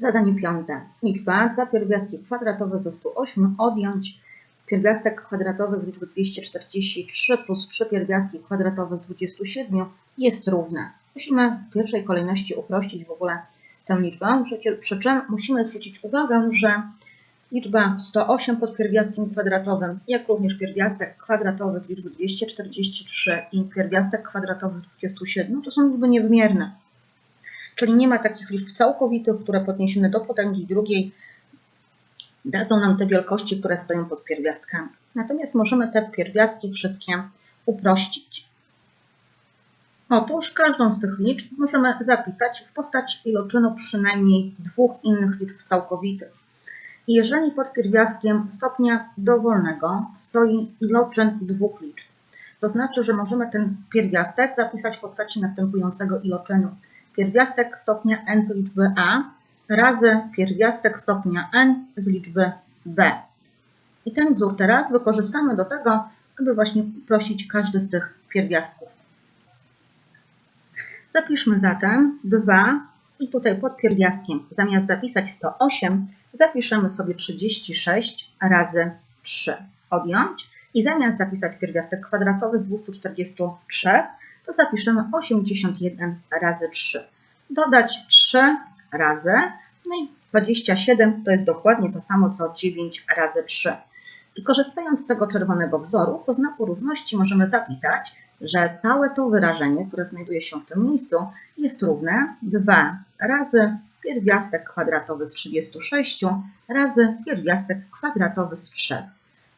Zadanie piąte. Liczba 2 pierwiastki kwadratowe ze 108 odjąć pierwiastek kwadratowy z liczby 243 plus 3 pierwiastki kwadratowe z 27 jest równe. Musimy w pierwszej kolejności uprościć w ogóle tę liczbę, przy- czym musimy zwrócić uwagę, że liczba 108 pod pierwiastkiem kwadratowym, jak również pierwiastek kwadratowy z liczby 243 i pierwiastek kwadratowy z 27 to są liczby niewymierne. Czyli nie ma takich liczb całkowitych, które podniesione do potęgi drugiej dadzą nam te wielkości, które stoją pod pierwiastkami. Natomiast możemy te pierwiastki wszystkie uprościć. Otóż każdą z tych liczb możemy zapisać w postaci iloczynu przynajmniej dwóch innych liczb całkowitych. Jeżeli pod pierwiastkiem stopnia dowolnego stoi iloczyn dwóch liczb, to znaczy, że możemy ten pierwiastek zapisać w postaci następującego iloczynu. Pierwiastek stopnia n z liczby a razy pierwiastek stopnia n z liczby b. I ten wzór teraz wykorzystamy do tego, aby właśnie uprościć każdy z tych pierwiastków. Zapiszmy zatem 2 i tutaj pod pierwiastkiem zamiast zapisać 108 zapiszemy sobie 36 razy 3. Odjąć i zamiast zapisać pierwiastek kwadratowy z 243 to zapiszemy 81 razy 3. Dodać 3 razy, no i 27 to jest dokładnie to samo co 9 razy 3. I korzystając z tego czerwonego wzoru, po znaku równości możemy zapisać, że całe to wyrażenie, które znajduje się w tym miejscu, jest równe 2 razy pierwiastek kwadratowy z 36 razy pierwiastek kwadratowy z 3.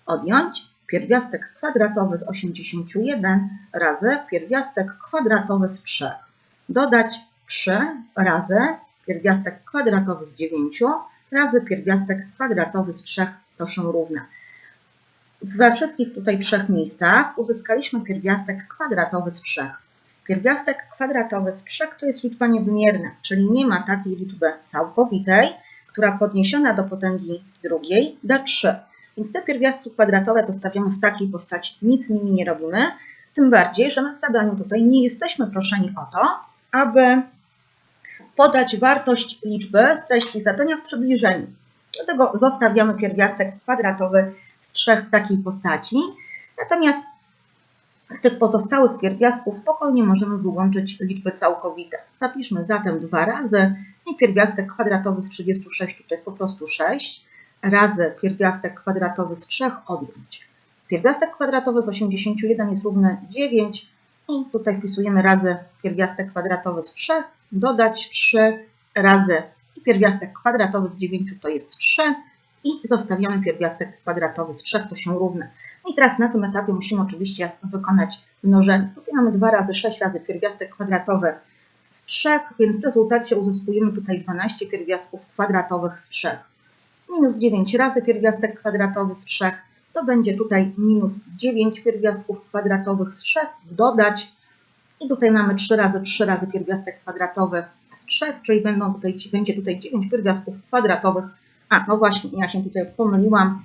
Odjąć pierwiastek kwadratowy z 81 razy pierwiastek kwadratowy z 3. Dodać 3 razy pierwiastek kwadratowy z 9 razy pierwiastek kwadratowy z 3 to są równe. We wszystkich tutaj trzech miejscach uzyskaliśmy pierwiastek kwadratowy z 3. Pierwiastek kwadratowy z 3 to jest liczba niewymierna, czyli nie ma takiej liczby całkowitej, która podniesiona do potęgi drugiej da 3. Więc te pierwiastki kwadratowe zostawiamy w takiej postaci, nic z nimi nie robimy. Tym bardziej, że my w zadaniu tutaj nie jesteśmy proszeni o to, aby podać wartość liczby z treści zadania w przybliżeniu. Dlatego zostawiamy pierwiastek kwadratowy z 3 w takiej postaci. Natomiast z tych pozostałych pierwiastków spokojnie możemy wyłączyć liczby całkowite. Zapiszmy zatem dwa razy i pierwiastek kwadratowy z 36 to jest po prostu 6 razy pierwiastek kwadratowy z 3 odjąć. Pierwiastek kwadratowy z 81 jest równy 9 i tutaj wpisujemy razy pierwiastek kwadratowy z 3, dodać 3 razy pierwiastek kwadratowy z 9 to jest 3 i zostawiamy pierwiastek kwadratowy z 3, to się równe. No I teraz na tym etapie musimy oczywiście wykonać mnożenie. Tutaj mamy 2 razy 6 razy pierwiastek kwadratowy z 3, więc w rezultacie uzyskujemy tutaj 12 pierwiastków kwadratowych z 3. Minus 9 razy pierwiastek kwadratowy z 3, co będzie tutaj minus 9 pierwiastków kwadratowych z 3, dodać i tutaj mamy 3 razy 3 razy pierwiastek kwadratowy z 3, czyli będą tutaj, będzie tutaj 9 pierwiastków kwadratowych. A, no właśnie, ja się tutaj pomyliłam,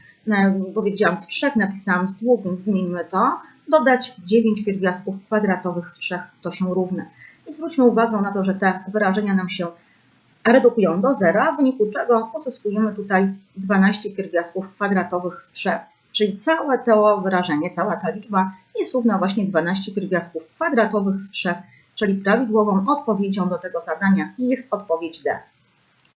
powiedziałam z 3, napisałam z 2, więc zmieńmy to. Dodać 9 pierwiastków kwadratowych z 3 to się równe. I zwróćmy uwagę na to, że te wyrażenia nam się redukują do zera, w wyniku czego uzyskujemy tutaj 12 pierwiastków kwadratowych z 3. Czyli całe to wyrażenie, cała ta liczba jest równa właśnie 12 pierwiastków kwadratowych z 3, czyli prawidłową odpowiedzią do tego zadania jest odpowiedź D.